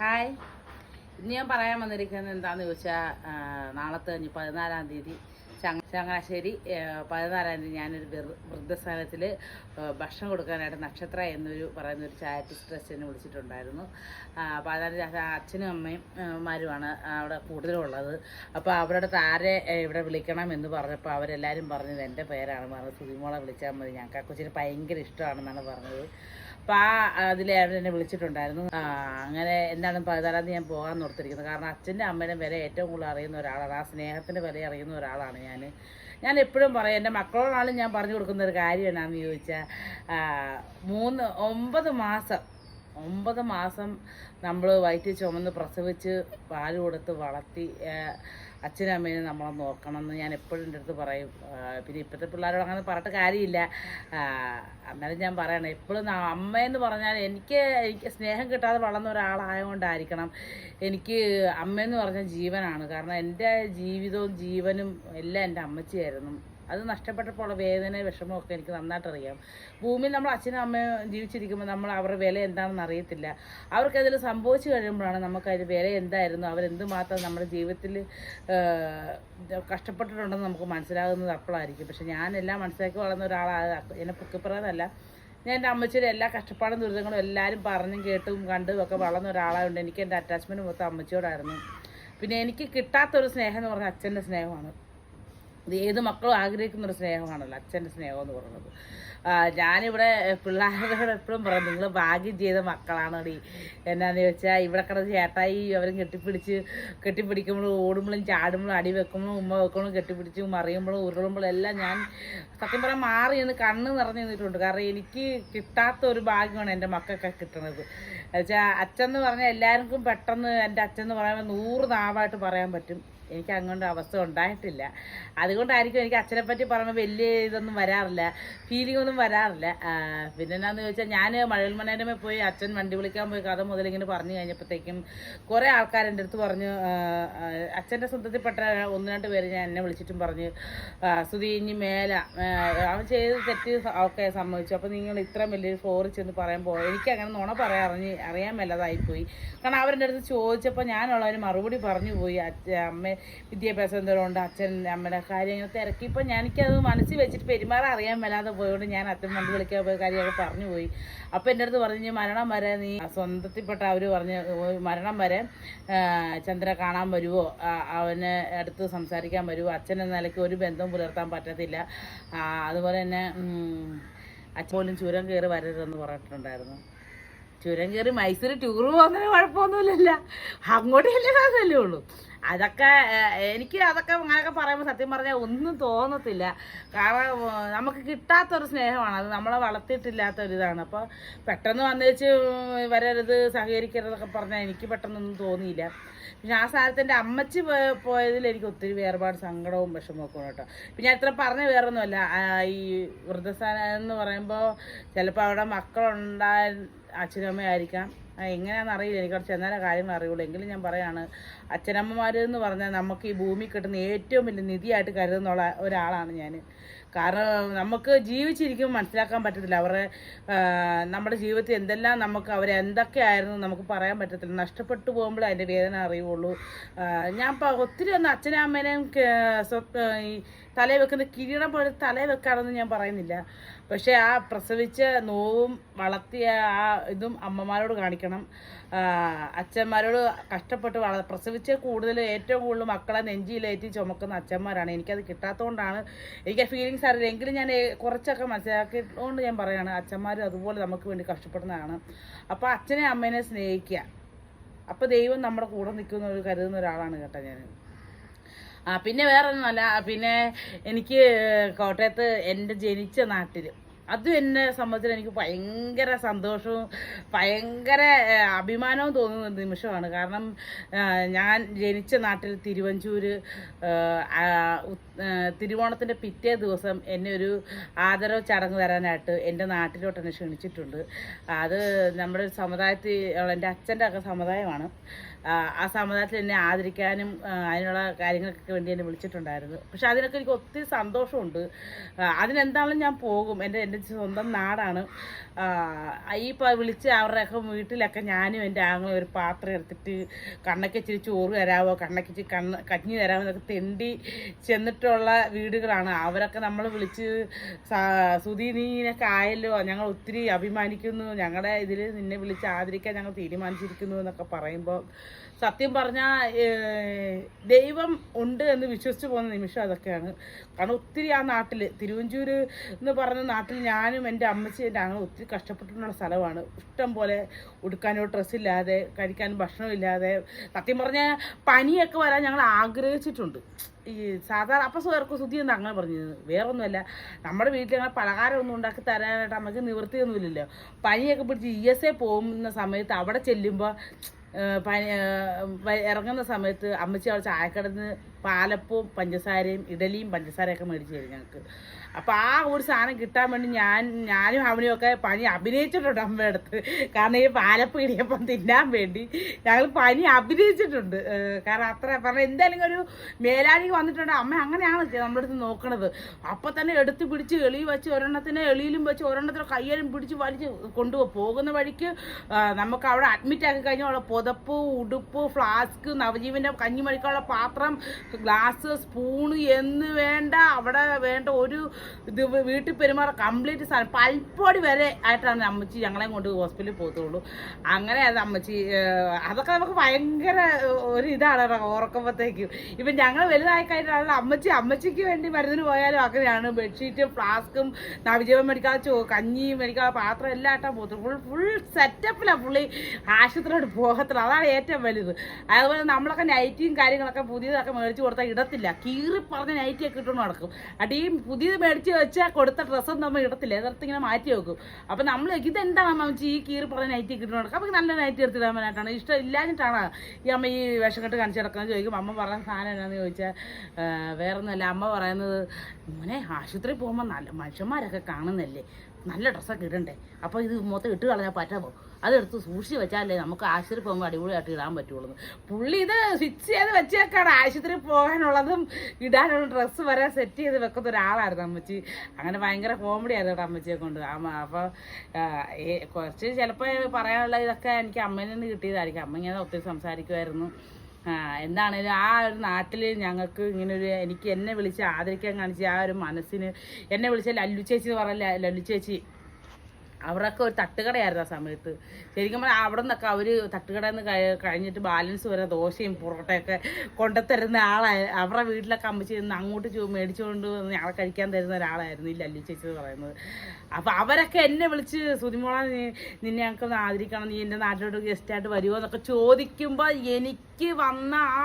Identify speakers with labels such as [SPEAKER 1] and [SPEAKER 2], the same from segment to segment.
[SPEAKER 1] Hi ഇന്ന് ഞാൻ പറയാൻ വന്നിരിക്കുന്നത് എന്താണെന്ന് ചോദിച്ചാൽ നാളത്തെ പതിനാലാം തീയതി ചങ്ങ ചങ്ങനാശ്ശേരി പതിനാലാം തീയതി ഞാനൊരു വൃദ്ധസ്ഥാനത്തിൽ ഭക്ഷണം കൊടുക്കാനായിട്ട് നക്ഷത്ര എന്നൊരു പറയുന്ന ഒരു ചാരിറ്റി ട്രസ്റ്റിനെ വിളിച്ചിട്ടുണ്ടായിരുന്നു. പതിനാലാം തീയതി അച്ഛനും അമ്മയും മാരുമാണ് അവിടെ കൂടുതലുള്ളത്. അപ്പോൾ അവരുടെ താരെ ഇവിടെ വിളിക്കണം എന്ന് പറഞ്ഞപ്പോൾ അവരെല്ലാവരും പറഞ്ഞത് എന്റെ പേരാണ് പറഞ്ഞത്. സുതിമോളെ വിളിച്ചാൽ മതി. ആ കൊച്ചിന് ഭയങ്കര ഇഷ്ടമാണെന്നാണ് പറഞ്ഞത്. അപ്പോൾ ആ അവർ എന്നെ വിളിച്ചിട്ടുണ്ടായിരുന്നു. അങ്ങനെ എന്താണ് പതിനാലാം തീയതി ഞാൻ പോകാൻ ഓർത്തിരിക്കുന്നത് കാരണം അച്ഛന്റെ അമ്മയുടെ വില ഏറ്റവും കൂടുതൽ അറിയുന്ന ഒരാളാണ്. ആ സ്നേഹത്തിന്റെ വില അറിയുന്ന ഒരാളാണ് ഞാൻ ഞാൻ എപ്പോഴും പറയും എന്റെ മക്കളോടാണ് ഞാൻ പറഞ്ഞു കൊടുക്കുന്ന ഒരു കാര്യം എന്നാന്ന് ചോദിച്ചാൽ മൂന്ന് ഒമ്പത് മാസം ഒമ്പത് മാസം നമ്മൾ വയറ്റിൽ ചുമന്ന് പ്രസവിച്ച് പാൽ കൊടുത്ത് വളർത്തി അച്ഛനും അമ്മേനും നമ്മളെ നോക്കണം എന്ന് ഞാൻ എപ്പോഴും എന്റെ അടുത്ത് പറയും. പിന്നെ ഇപ്പോഴത്തെ പിള്ളേരോട് അങ്ങനെ പറഞ്ഞിട്ട് കാര്യമില്ല. അന്നേരം ഞാൻ പറയണം എപ്പോഴും അമ്മയെന്ന് പറഞ്ഞാൽ എനിക്ക് എനിക്ക് സ്നേഹം കിട്ടാതെ വളർന്ന ഒരാളായതുകൊണ്ടായിരിക്കണം എനിക്ക് അമ്മയെന്ന് പറഞ്ഞാൽ ജീവനാണ്. കാരണം എന്റെ ജീവിതവും ജീവനും എല്ലാം എന്റെ അമ്മച്ചിയായിരുന്നു. അത് നഷ്ടപ്പെട്ടപ്പോൾ വേദന വിഷമമൊക്കെ എനിക്ക് നന്നായിട്ട് അറിയാം ഭൂമിയിൽ നമ്മൾ അച്ഛനും അമ്മയും ജീവിച്ചിരിക്കുമ്പോൾ നമ്മൾ അവരുടെ വില എന്താണെന്ന് അറിയത്തില്ല. അവർക്കതിൽ സംഭവിച്ചു കഴിയുമ്പോഴാണ് നമുക്ക് അതിന്റെ വില എന്തായിരുന്നു അവരെന്തുമാത്രം നമ്മുടെ ജീവിതത്തിൽ കഷ്ടപ്പെട്ടിട്ടുണ്ടെന്ന് നമുക്ക് മനസ്സിലാകുന്നത് അപ്പോഴായിരിക്കും. പക്ഷെ ഞാനെല്ലാം മനസ്സിലാക്കി വളർന്ന ഒരാളാണ് എന്നെ പൊക്കിപ്പറയുന്നതല്ല ഞാൻ എന്റെ അമ്മച്ചിയുടെ എല്ലാ കഷ്ടപ്പാടും ദുരിതങ്ങളും എല്ലാവരും പറഞ്ഞും കേട്ടും കണ്ടും ഒക്കെ വളർന്ന ഒരാളായതുകൊണ്ട് എനിക്ക് എന്റെ അറ്റാച്ച്മെന്റ് മൊത്തം അമ്മച്ചിയോടായിരുന്നു. പിന്നെ എനിക്ക് കിട്ടാത്തൊരു സ്നേഹം എന്ന് പറഞ്ഞാൽ അച്ഛന്റെ സ്നേഹമാണ്. ഇത് ഏത് മക്കളും ആഗ്രഹിക്കുന്ന ഒരു സ്നേഹമാണല്ലോ അച്ഛന്റെ സ്നേഹം എന്ന് പറയുന്നത് ഞാനിവിടെ പിള്ളേരോട് എപ്പോഴും പറയും നിങ്ങൾ ഭാഗ്യം ചെയ്ത മക്കളാണടി. എന്നാന്ന് ചോദിച്ചാൽ ഇവിടെ കിടന്ന് ചേട്ടായി അവരും കെട്ടിപ്പിടിച്ച് കെട്ടിപ്പിടിക്കുമ്പോഴും ഓടുമ്പോഴും ചാടുമ്പോഴും അടി വെക്കുമ്പോഴും ഉമ്മ വെക്കുമ്പോഴും കെട്ടിപ്പിടിച്ച് മറിയുമ്പോഴും ഉരുളുമ്പോഴും എല്ലാം ഞാൻ സത്യം പറയാൻ മാറി നിന്ന് കണ്ണ് നിറഞ്ഞു നിന്നിട്ടുണ്ട്. കാരണം എനിക്ക് കിട്ടാത്ത ഒരു ഭാഗ്യമാണ് എന്റെ മക്കൾക്ക് കിട്ടുന്നത്. എന്നുവെച്ചാൽ അച്ഛൻ എന്ന് പറഞ്ഞാൽ എല്ലാവർക്കും പെട്ടെന്ന് എന്റെ അച്ഛൻ എന്ന് പറയുമ്പോൾ നൂറ് നാവായിട്ട് പറയാൻ പറ്റും. എനിക്ക് അങ്ങോട്ട് അവസ്ഥ ഉണ്ടായിട്ടില്ല. അതുകൊണ്ടായിരിക്കും എനിക്ക് അച്ഛനെ പറ്റി പറയുമ്പോൾ വലിയ ഇതൊന്നും വരാറില്ല. ഫീലിംഗ് ഒന്നും വരാറില്ല. പിന്നെ എന്നാന്ന് ചോദിച്ചാൽ ഞാൻ മഴവിൽ പോയി അച്ഛൻ വണ്ടി വിളിക്കാൻ പോയി കഥ മുതൽ ഇങ്ങനെ പറഞ്ഞു കഴിഞ്ഞപ്പോഴത്തേക്കും കുറേ ആൾക്കാർ എന്റെ അടുത്ത് പറഞ്ഞു അച്ഛന്റെ സ്വന്തത്തിൽപ്പെട്ട ഒന്ന് രണ്ട് പേര് ഞാൻ എന്നെ വിളിച്ചിട്ടും പറഞ്ഞു സ്തുതി ഇനി മേല അവൻ ചെയ്ത് തെറ്റ് ഓക്കെ സമ്മതിച്ചു. അപ്പോൾ നിങ്ങൾ ഇത്രയും വലിയൊരു ഫ്ലോറിൽ ചെന്ന് പറയുമ്പോൾ എനിക്ക് അങ്ങനെ നുണ പറയാൻ അറിഞ്ഞ് അറിയാൻ മേലതായിപ്പോയി. കാരണം അവരുടെ അടുത്ത് ചോദിച്ചപ്പോൾ ഞാനുള്ളവർ മറുപടി പറഞ്ഞു പോയി. അച്ഛ അമ്മ വിദ്യാഭ്യാസം എന്തോരം ഉണ്ട് അച്ഛൻ അമ്മയുടെ കാര്യങ്ങൾ തിരക്കിയപ്പോൾ എനിക്കത് മനസ്സിൽ വെച്ചിട്ട് പെരുമാറാൻ അറിയാൻ മേലാതെ പോയതുകൊണ്ട് ഞാൻ അച്ഛൻ വണ്ടി വിളിക്കാൻ പോയ കാര്യമൊക്കെ പറഞ്ഞു പോയി. അപ്പോൾ എന്റെ അടുത്ത് പറഞ്ഞു മരണം വരെ നീ സ്വന്തത്തിൽപ്പെട്ട അവർ പറഞ്ഞ് "ഓ, മരണം വരെ ചന്ദ്രനെ കാണാൻ വരുമോ അവന് അടുത്ത് സംസാരിക്കാൻ വരുമോ അച്ഛൻ എന്ന നിലയ്ക്ക് ഒരു ബന്ധവും പുലർത്താൻ പറ്റത്തില്ല. അതുപോലെ തന്നെ അച്ഛൻ പോലും ചുരം കയറി വരരുതെന്ന് പറഞ്ഞിട്ടുണ്ടായിരുന്നു. ചുരം കയറി മൈസൂർ ടൂർ പോകുന്നതിന് കുഴപ്പമൊന്നുമില്ലല്ല. അങ്ങോട്ട് ചെല്ലുന്നതല്ലേ ഉള്ളൂ. അതൊക്കെ എനിക്ക് അതൊക്കെ അങ്ങനെയൊക്കെ പറയുമ്പോൾ സത്യം പറഞ്ഞാൽ ഒന്നും തോന്നത്തില്ല. കാരണം നമുക്ക് കിട്ടാത്തൊരു സ്നേഹമാണ്. അത് നമ്മളെ വളർത്തിയിട്ടില്ലാത്ത ഒരു ഇതാണ്. അപ്പോൾ പെട്ടെന്ന് വന്നേച്ച് വരരുത് സഹകരിക്കരുതൊക്കെ പറഞ്ഞാൽ എനിക്ക് പെട്ടെന്നൊന്നും തോന്നിയില്ല. പിന്നെ ആ സാധനത്തിന്റെ അമ്മച്ചി പോയ- പോയതിൽ എനിക്ക് ഒത്തിരി വേർപാട് സങ്കടവും വിഷമമൊക്കെ കേട്ടോ. പിന്നെ ഇത്ര പറഞ്ഞ വേറൊന്നുമല്ല. ഈ വൃദ്ധസ്ഥാനം എന്ന് പറയുമ്പോൾ ചിലപ്പോൾ അവിടെ മക്കളുണ്ടായ അച്ഛനും അമ്മയായിരിക്കാം ആ, എങ്ങനെയാണെന്ന് അറിയില്ല. എനിക്ക് അവിടെ ചെന്നാലേ കാര്യങ്ങൾ അറിയുള്ളൂ. എങ്കിലും ഞാൻ പറയാണ് അച്ഛനമ്മമാർ എന്ന് പറഞ്ഞാൽ നമുക്ക് ഈ ഭൂമി കിട്ടുന്ന ഏറ്റവും വലിയ നിധിയായിട്ട് കരുതുന്ന ഒരാളാണ് ഞാൻ കാരണം നമുക്ക് ജീവിച്ചിരിക്കുമ്പോൾ മനസ്സിലാക്കാൻ പറ്റത്തില്ല. അവരുടെ നമ്മുടെ ജീവിതത്തിൽ എന്തെല്ലാം നമുക്ക് അവരെ എന്തൊക്കെയായിരുന്നു നമുക്ക് പറയാൻ പറ്റത്തില്ല. നഷ്ടപ്പെട്ടു പോകുമ്പോഴേ അതിന്റെ വേദന അറിയുള്ളൂ. ഞാൻ ഒത്തിരി ഒന്ന് അച്ഛനും അമ്മേനെയും തലയിൽ വെക്കുന്ന കിരീടം പോലെ തലയിൽ വെക്കാണെന്ന് ഞാൻ പറയുന്നില്ല. പക്ഷേ ആ പ്രസവിച്ച നോവും വളർത്തിയ ആ ഇതും അമ്മമാരോട് കാണിക്കണം. അച്ഛന്മാരോട് കഷ്ടപ്പെട്ട് വള പ്രസവിച്ച കൂടുതൽ ഏറ്റവും കൂടുതൽ മക്കളെ നെഞ്ചിയിലേറ്റി ചുമക്കുന്ന അച്ഛന്മാരാണ്. എനിക്കത് കിട്ടാത്തതുകൊണ്ടാണ് എനിക്ക് ആ ഫീലിങ്സ് അറിയില്ല. എങ്കിലും ഞാൻ കുറച്ചൊക്കെ മനസ്സിലാക്കിയതുകൊണ്ട് ഞാൻ പറയുകയാണ് അച്ഛന്മാർ അതുപോലെ നമുക്ക് വേണ്ടി കഷ്ടപ്പെടുന്നതാണ്. അപ്പോൾ അച്ഛനെ അമ്മേനെ സ്നേഹിക്കുക. അപ്പോൾ ദൈവം നമ്മുടെ കൂടെ നിൽക്കുന്ന ഒരു കരുതുന്ന ഒരാളാണ് കേട്ടോ ഞാൻ പിന്നെ വേറെ ഒന്നുമല്ല പിന്നെ എനിക്ക് കോട്ടയത്ത് എന്റെ ജനിച്ച നാട്ടിൽ അതും എന്നെ സംബന്ധിച്ച് എനിക്ക് ഭയങ്കര സന്തോഷവും ഭയങ്കര അഭിമാനവും തോന്നുന്ന നിമിഷമാണ്. കാരണം ഞാൻ ജനിച്ച നാട്ടിൽ തിരുവഞ്ചൂര് തിരുവോണത്തിന്റെ പിറ്റേ ദിവസം എന്നെ ഒരു ആദരവ് ചടങ്ങ് തരാനായിട്ട് എന്റെ നാട്ടിലോട്ട് എന്നെ ക്ഷണിച്ചിട്ടുണ്ട്. അത് നമ്മുടെ സമുദായത്തിൽ എന്റെ അച്ഛന്റെ ഒക്കെ സമുദായമാണ്. ആ, സമുദായത്തിൽ എന്നെ ആദരിക്കാനും അതിനുള്ള കാര്യങ്ങൾക്കൊക്കെ വേണ്ടി എന്നെ വിളിച്ചിട്ടുണ്ടായിരുന്നു. പക്ഷെ അതിനൊക്കെ എനിക്ക് ഒത്തിരി സന്തോഷമുണ്ട്. അതിനെന്താണെങ്കിലും ഞാൻ പോകും. എന്റെ എന്റെ സ്വന്തം നാടാണ്. ഈ വിളിച്ച് അവരുടെയൊക്കെ വീട്ടിലൊക്കെ ഞാനും എന്റെ ആങ്ങളും ഒരു പാത്രം എടുത്തിട്ട് കണ്ണൊക്കെ ഇച്ചിരി ചോറ് തരാമോ കണ്ണൊക്കെ കണ്ണ് കഞ്ഞി തരാമോ എന്നൊക്കെ തെണ്ടി ചെന്നിട്ടുള്ള വീടുകളാണ്. അവരൊക്കെ നമ്മൾ വിളിച്ച് സുധി നീനൊക്കെ ആയല്ലോ ഞങ്ങൾ ഒത്തിരി അഭിമാനിക്കുന്നു. ഞങ്ങളുടെ ഇതിൽ നിന്നെ വിളിച്ച് ആദരിക്കാൻ ഞങ്ങൾ തീരുമാനിച്ചിരിക്കുന്നു എന്നൊക്കെ പറയുമ്പോൾ സത്യം പറഞ്ഞാൽ ദൈവം ഉണ്ട് എന്ന് വിശ്വസിച്ച് പോകുന്ന നിമിഷം അതൊക്കെയാണ്. കാരണം ഒത്തിരി ആ നാട്ടിൽ തിരുവഞ്ചൂർ എന്ന് പറഞ്ഞ നാട്ടിൽ ഞാനും എന്റെ അമ്മച്ചി എന്റെ അങ്ങനെ ഒത്തിരി കഷ്ടപ്പെട്ടിട്ടുള്ള സ്ഥലമാണ്. ഇഷ്ടം പോലെ ഉടുക്കാനോ ഡ്രസ്സില്ലാതെ കഴിക്കാനും ഭക്ഷണമില്ലാതെ സത്യം പറഞ്ഞാൽ പനിയൊക്കെ വരാൻ ഞങ്ങൾ ആഗ്രഹിച്ചിട്ടുണ്ട്. ഈ സാധാരണ അപ്പം സുഖർക്ക് ശുദ്ധി എന്ന് അങ്ങനെ പറഞ്ഞത് വേറൊന്നുമല്ല നമ്മുടെ വീട്ടിൽ അങ്ങനെ പലഹാരമൊന്നും ഉണ്ടാക്കി തരാനായിട്ട് നമുക്ക് നിവൃത്തിയൊന്നുമില്ലല്ലോ. പനിയൊക്കെ പിടിച്ച് ഇ എസ് എ പോകുന്ന സമയത്ത് അവിടെ ചെല്ലുമ്പോൾ പനി ഇറങ്ങുന്ന സമയത്ത് അമ്മച്ചി അവിടെ ചായക്കടന്ന് പാലപ്പവും പഞ്ചസാരയും ഇഡലിയും പഞ്ചസാരയൊക്കെ മേടിച്ച് തരും ഞങ്ങൾക്ക്. അപ്പോൾ ആ ഒരു സാധനം കിട്ടാൻ വേണ്ടി ഞാൻ ഞാനും അവനും ഒക്കെ പനി അഭിനയിച്ചിട്ടുണ്ട് അമ്മയടുത്ത് കാരണം ഈ പാലപ്പ് ഇടിയപ്പം തിന്നാൻ വേണ്ടി ഞങ്ങൾ പനി അഭിനയിച്ചിട്ടുണ്ട്. കാരണം അത്ര പറഞ്ഞ എന്തായാലും ഒരു മേലാളിക്ക് വന്നിട്ടുണ്ട്. അമ്മ അങ്ങനെയാണ് നമ്മുടെ അടുത്ത് നോക്കണത്. അപ്പം തന്നെ എടുത്ത് പിടിച്ച് എളി വെച്ച് ഒരെണ്ണത്തിനെ എളിയിലും വെച്ച് ഒരെണ്ണത്തിന് കയ്യേലും പിടിച്ച് വലിച്ച് കൊണ്ടുപോകും പോകുന്ന വഴിക്ക് നമുക്ക് അവിടെ അഡ്മിറ്റ് ആക്കി കഴിഞ്ഞാൽ പുതപ്പ് ഉടുപ്പ് ഫ്ലാസ്ക് നവജീവന്റെ കഞ്ഞി മഴിക്കാനുള്ള പാത്രം ഗ്ലാസ് സ്പൂണ് എന്ന് വേണ്ട അവിടെ വേണ്ട ഒരു ഇത് വീട്ടിൽ പെരുമാറ കംപ്ലീറ്റ് സാധനം. പൽപ്പൊടി വരെ ആയിട്ടാണ് അമ്മച്ചി ഞങ്ങളെ കൊണ്ട് ഹോസ്പിറ്റലിൽ പോകത്തുള്ളൂ. അങ്ങനെ അത് അമ്മച്ചി അതൊക്കെ നമുക്ക് ഭയങ്കര ഒരു ഇതാണ് ഓർക്കുമ്പോഴത്തേക്കും ഇപ്പം ഞങ്ങൾ വലുതായി കഴിഞ്ഞാൽ അമ്മച്ചി അമ്മച്ചിക്ക് വേണ്ടി മരുന്നിന് പോയാലും അങ്ങനെയാണ്. ബെഡ്ഷീറ്റും ഫ്ലാസ്കും നവജീവൻ മെഡിക്കൽ ചോ കഞ്ഞി മെഡിക്കൽ പാത്രം എല്ലാം ആയിട്ടാണ് പോകത്തുള്ളൂ. ഫുൾ ഫുൾ സെറ്റപ്പിലാണ് പുള്ളി ആശുപത്രിയോട് പോകത്തുള്ളൂ. അതാണ് ഏറ്റവും വലുത്. അതുപോലെ നമ്മളൊക്കെ നൈറ്റിയും കാര്യങ്ങളൊക്കെ പുതിയതൊക്കെ മേടിച്ച് കൊടുത്താൽ ഇടത്തില്ല. കീറി പറഞ്ഞ നൈറ്റിയൊക്കെ ഇട്ടുകൊണ്ട് നടക്കും. അടി പുതിയത് മേടിച്ച് വെച്ചാൽ കൊടുത്ത ഡ്രസ്സൊന്നും നമ്മൾ ഇടത്തില്ല. എതിർത്ത് ഇങ്ങനെ മാറ്റി വെക്കും. അപ്പം നമ്മൾ ഇതെന്താണ് അമ്മ ഈ കീറി പറഞ്ഞ നൈറ്റി നടക്കും അപ്പം നല്ല നൈറ്റി എടുത്തിടാൻ വേണ്ടിയിട്ടാണ് ഇഷ്ടം ഇല്ലാഞ്ഞിട്ടാണ്? ഈ അമ്മ ഈ വിഷം കെട്ട് കാണിച്ച് കിടക്കുന്നത് ചോദിക്കും. അമ്മ പറഞ്ഞ സാധനം എന്നാന്ന് ചോദിച്ചാൽ വേറെ ഒന്നുമല്ല അമ്മ പറയുന്നത് മോനെ ആശുപത്രി പോകുമ്പോൾ നല്ല മനുഷ്യന്മാരൊക്കെ കാണുന്നല്ലേ? നല്ല ഡ്രസ്സൊക്കെ ഇടണ്ടേ? അപ്പോൾ ഇത് മൊത്തം ഇട്ട് കളഞ്ഞാൽ പറ്റാമോ അതെടുത്ത് സൂക്ഷിച്ച് വെച്ചാലേ നമുക്ക് ആശുപത്രി പോകുമ്പോൾ അടിപൊളിയായിട്ട് ഇടാൻ പറ്റുള്ളൂ. പുള്ളി ഇത് സ്വിച്ച് ചെയ്ത് വെച്ചേക്കാണ്. ആശുപത്രി പോകാനുള്ളതും ഇടാനുള്ള ഡ്രസ്സ് വരെ സെറ്റ് ചെയ്ത് വെക്കുന്ന ഒരാളായിരുന്നു അമ്മച്ചി. അങ്ങനെ ഭയങ്കര കോമഡി ആയിരുന്നു അമ്മച്ചിയെ കൊണ്ട്. അപ്പോൾ കുറച്ച് ചിലപ്പോൾ പറയാനുള്ള ഇതൊക്കെ എനിക്ക് അമ്മയിൽ നിന്ന് കിട്ടിയതായിരിക്കും. അമ്മ ഇങ്ങനെ ഒത്തിരി സംസാരിക്കുമായിരുന്നു. എന്താണേലും ആ ഒരു നാട്ടിൽ ഞങ്ങൾക്ക് ഇങ്ങനെ ഒരു എനിക്ക് എന്നെ വിളിച്ച് ആദരിക്കാൻ കാണിച്ച ആ ഒരു മനസ്സിന് എന്നെ വിളിച്ച ലല്ലു ചേച്ചി എന്ന് പറഞ്ഞ ലല്ലു ചേച്ചി അവരൊക്കെ ഒരു തട്ടുകടയായിരുന്നു ആ സമയത്ത്. ശരിക്കും പറഞ്ഞാൽ അവിടെ നിന്നൊക്കെ അവർ തട്ടുകടയിൽ കഴിഞ്ഞിട്ട് ബാലൻസ് വരെ ദോശയും പൊറോട്ടയൊക്കെ കൊണ്ടുത്തരുന്ന ആളായി അവരുടെ വീട്ടിലൊക്കെ അമ്മച്ചി നിന്ന് അങ്ങോട്ട് ചൂ മേടിച്ചുകൊണ്ട് വന്ന് ഞങ്ങളെ കഴിക്കാൻ തരുന്ന ഒരാളായിരുന്നു ഈ ലല്ലി ചേച്ചി എന്ന് പറയുന്നത്. അപ്പോൾ അവരൊക്കെ എന്നെ വിളിച്ച് സുതിമോള നീ നിന്നെ ഞങ്ങൾക്ക് ആദരിക്കണം നീ എന്റെ നാട്ടിലോട്ട് ഗസ്റ്റായിട്ട് വരുമോ എന്നൊക്കെ ചോദിക്കുമ്പോൾ എനിക്ക് വന്ന ആ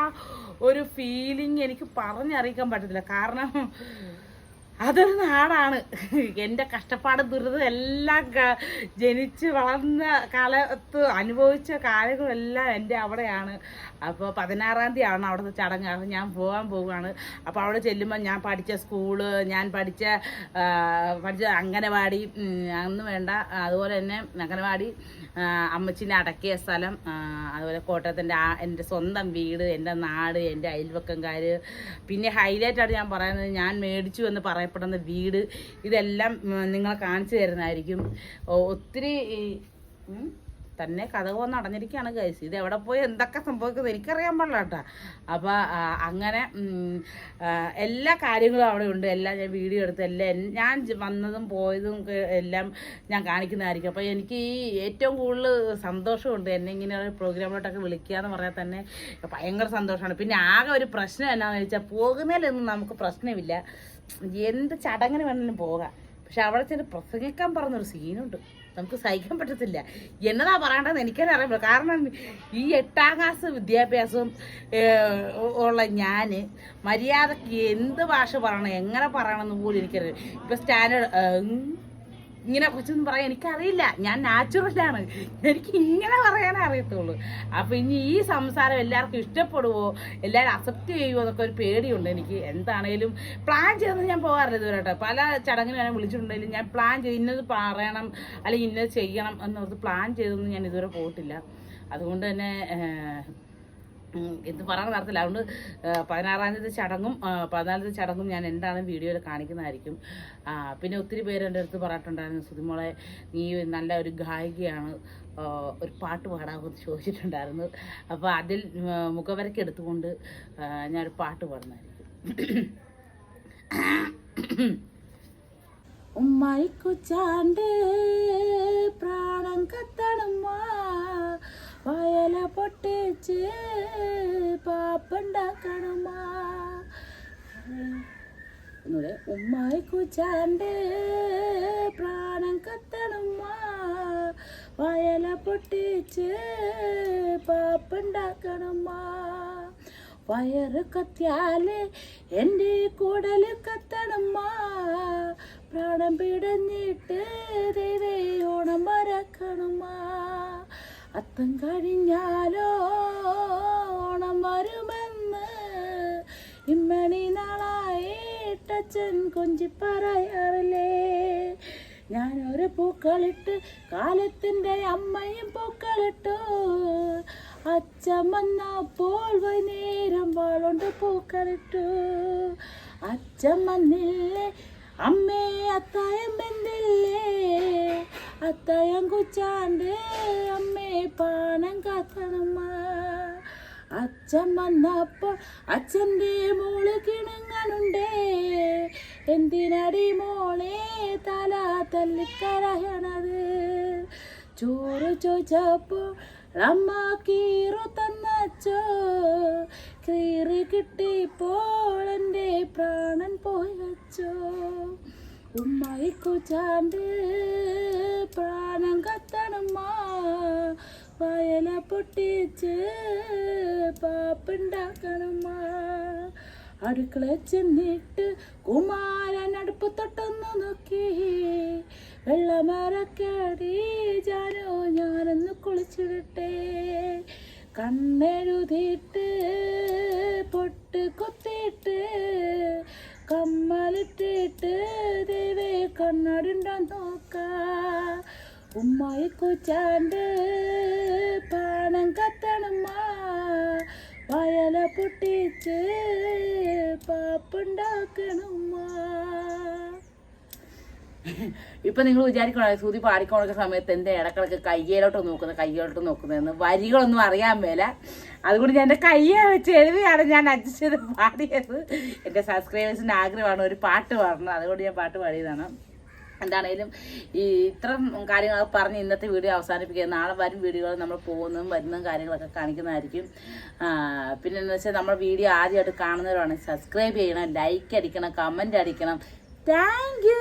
[SPEAKER 1] ഒരു ഫീലിംഗ് എനിക്ക് പറഞ്ഞറിയിക്കാൻ പറ്റത്തില്ല. കാരണം അതൊരു നാടാണ്. എന്റെ കഷ്ടപ്പാട് ദുരിതം എല്ലാം ജനിച്ച് വളർന്ന കാലത്ത് അനുഭവിച്ച കാലങ്ങളെല്ലാം എന്റെ അവിടെയാണ്. അപ്പോൾ പതിനാറാം തീയതിയാണ് അവിടുത്തെ ചടങ്ങ്. അപ്പോൾ ഞാൻ പോകാൻ പോവുകയാണ്. അപ്പോൾ അവിടെ ചെല്ലുമ്പോൾ ഞാൻ പഠിച്ച സ്കൂൾ ഞാൻ പഠിച്ച പഠിച്ച അംഗനവാടി അന്ന് വേണ്ട അതുപോലെ തന്നെ അംഗനവാടി അമ്മച്ചിന്റെ അടക്കിയ സ്ഥലം അതുപോലെ കോട്ടയത്തിന്റെ ആ എന്റെ സ്വന്തം വീട് എന്റെ നാട് എന്റെ അയൽവക്കംകാർ പിന്നെ ഹൈലൈറ്റായിട്ട് ഞാൻ പറയുന്നത് ഞാൻ മേടിച്ചു എന്ന് പറയപ്പെടുന്ന വീട് ഇതെല്ലാം നിങ്ങളെ കാണിച്ചു തരുന്നതായിരിക്കും. ഒത്തിരി തന്നെ കഥ വന്ന് അടഞ്ഞിരിക്കുകയാണ് ഗൈസ് ഇത് എവിടെ പോയി എന്തൊക്കെ സംഭവിക്കുന്നത് എനിക്കറിയാൻ പാടില്ല കേട്ടോ. അപ്പോൾ അങ്ങനെ എല്ലാ കാര്യങ്ങളും അവിടെ ഉണ്ട്. എല്ലാം ഞാൻ വീഡിയോ എടുത്ത് എല്ലാം ഞാൻ വന്നതും പോയതും എല്ലാം ഞാൻ കാണിക്കുന്നതായിരിക്കും. അപ്പോൾ എനിക്ക് ഈ ഏറ്റവും കൂടുതൽ സന്തോഷമുണ്ട് എന്നെ ഇങ്ങനെ ഒരു പ്രോഗ്രാമിലോട്ടൊക്കെ വിളിക്കുക എന്ന് പറഞ്ഞാൽ തന്നെ ഭയങ്കര സന്തോഷമാണ്. പിന്നെ ആകെ ഒരു പ്രശ്നം എന്നാന്ന് വെച്ചാൽ പോകുന്നതിലൊന്നും നമുക്ക് പ്രശ്നമില്ല. എന്ത് ചടങ്ങിന് വേണമെങ്കിലും പോകാം. പക്ഷെ അവിടെ ചെന്ന് പ്രസംഗിക്കാൻ പറഞ്ഞൊരു സീനുണ്ട്. നമുക്ക് സഹിക്കാൻ പറ്റത്തില്ല. എന്നതാ പറയേണ്ടതെന്ന് എനിക്കത് അറിയില്ല കാരണം ഈ എട്ടാം ക്ലാസ് വിദ്യാഭ്യാസം ഉള്ള ഞാൻ മര്യാദയ്ക്ക് എന്ത് ഭാഷ പറയണം എങ്ങനെ പറയണമെന്ന് പോലും എനിക്കറിയാം ഇപ്പം സ്റ്റാൻഡേർഡ് ഇങ്ങനെ കുറച്ചൊന്നും പറയാൻ എനിക്കറിയില്ല. ഞാൻ നാച്ചുറലാണ് എനിക്ക് ഇങ്ങനെ പറയാനേ അറിയത്തുള്ളൂ. അപ്പോൾ ഇനി ഈ സംസാരം എല്ലാവർക്കും ഇഷ്ടപ്പെടുവോ? എല്ലാവരും അക്സെപ്റ്റ് ചെയ്യുമോ എന്നൊക്കെ ഒരു പേടിയുണ്ട് എനിക്ക്. എന്താണേലും പ്ലാൻ ചെയ്തൊന്നും ഞാൻ പോകാറില്ല ഇതുവരെ പല ചടങ്ങിന് ഞാൻ വിളിച്ചിട്ടുണ്ടെങ്കിലും ഞാൻ പ്ലാൻ ചെയ്ത് ഇന്നത് പറയണം അല്ലെങ്കിൽ ഇന്നത് ചെയ്യണം എന്നത് പ്ലാൻ ചെയ്തൊന്നും ഞാൻ ഇതുവരെ പോയിട്ടില്ല. അതുകൊണ്ട് തന്നെ ഇത് പറയാൻ നടത്തില്ല അതുകൊണ്ട് പതിനാറാം തീയതി ചടങ്ങും പതിനാലാം തീയതി ചടങ്ങും ഞാൻ എന്താണ് വീഡിയോയിൽ കാണിക്കുന്നതായിരിക്കും. പിന്നെ ഒത്തിരി പേര് എന്റെ അടുത്ത് പറഞ്ഞിട്ടുണ്ടായിരുന്നു സുതിമോളെ നീ നല്ല ഒരു ഗായികയാണ്. ഒരു പാട്ട് പാടാമെന്ന് ചോദിച്ചിട്ടുണ്ടായിരുന്നു. അപ്പോൾ അതിൽ മുഖവരയ്ക്ക് എടുത്തുകൊണ്ട് ഞാനൊരു പാട്ട് പാടുന്നതായിരിക്കും. ഉമ്മായിക്കുച്ചാണ്ട് പ്രാണം കത്തണമ്മാ വയല പൊട്ടിച്ച് പാപ്പുണ്ടാക്കണമ്മാ ഉമ്മായി കുച്ചാണ്ട് പ്രാണം കത്തണമാ. വയല പൊട്ടിച്ച് പാപ്പുണ്ടാക്കണമാ. വയറ് കത്തിയാൽ എന്റെ കൂടൽ കത്തണമ്മ പ്രാണം പിടഞ്ഞിട്ട് ദൈവയോണം മറക്കണമാ അത്തം കഴിഞ്ഞാലോ ഓണം വരുമെന്ന് ഇമ്മണി നാളായിട്ടച്ഛൻ കൊഞ്ചി പറയാറില്ലേ ഞാനൊരു പൂക്കളിട്ട് കാലത്തിന്റെ അമ്മയും പൂക്കളിട്ടു. അച്ഛൻ വന്നപ്പോൾ വൈകുന്നേരം വാളുണ്ട് പൂക്കളിട്ടു. അച്ഛൻ വന്നില്ലേ? അമ്മേ അത്തായം അത്തായം കുച്ചാണ്ട് അമ്മേ പാണം കാത്തണമ്മ. അച്ഛൻ വന്നപ്പോൾ അച്ഛന്റെ മോൾ കിണങ്ങനുണ്ടേ. എന്തിനടി മോളെ തല തല്ലിക്കരയണത് ചോറ് ചോദിച്ചപ്പോൾ അമ്മ കീറു തന്നച്ചോ? കീറി കിട്ടിയപ്പോൾ എന്റെ പ്രാണൻ പോയി വച്ചോ ഉമ്മായി കുച്ചാണ്ട് പ്രാണം കത്തണമ്മ. വയല പൊട്ടിച്ച് പാപ്പുണ്ടാക്കണമ്മ. അടുക്കള ചെന്നിട്ട് കുമാരൻ അടുപ്പ് തൊട്ടൊന്ന് നോക്കി. വെള്ളമരക്കടി ജാനോ ഞാനൊന്ന് കുളിച്ചിടട്ടെ. കണ്ണെഴുതിയിട്ട് പൊട്ട് കൊത്തിയിട്ട് കമ്മലിട്ടിട്ട് ദൈവേ കണ്ണാടുണ്ടോ നോക്ക. ഉമ്മായി കൂച്ചാണ്ട് പാണം കത്തണമ്മ. വയല പൊട്ടിച്ച് പാപ്പുണ്ടാക്കണമ്മ. ഇപ്പൊ നിങ്ങൾ വിചാരിക്കണോ സൂതി പാടിക്കൊണ്ടിരിക്കുന്ന സമയത്ത് എന്റെ ഇടക്കിടക്ക് കയ്യിലോട്ട് നോക്കുന്നത് കയ്യിലോട്ട് നോക്കുന്നതെന്ന് വരികളൊന്നും അറിയാൻ മേല. അതുകൊണ്ട് ഞാൻ എന്റെ കയ്യെ വെച്ച് എഴുതിയാണ് ഞാൻ അഡ്ജസ്റ്റ് ചെയ്ത് പാടിയത്. എന്റെ സബ്സ്ക്രൈബേഴ്സിന്റെ ആഗ്രഹമാണ് ഒരു പാട്ട് പാടണം. അതുകൊണ്ട് ഞാൻ പാട്ട് പാടിയതാണ്. എന്താണേലും ഈ ഇത്തരം കാര്യങ്ങളൊക്കെ പറഞ്ഞ് ഇന്നത്തെ വീഡിയോ അവസാനിപ്പിക്കുക. നാളെ വരും വീഡിയോകൾ നമ്മൾ പോകുന്നതും വരുന്നതും കാര്യങ്ങളൊക്കെ കാണിക്കുന്നതായിരിക്കും. പിന്നെ എന്ന് വെച്ചാൽ നമ്മൾ വീഡിയോ ആദ്യമായിട്ട് കാണുന്നവരാണ് സബ്സ്ക്രൈബ് ചെയ്യണം ലൈക്ക് അടിക്കണം കമന്റ് അടിക്കണം. താങ്ക്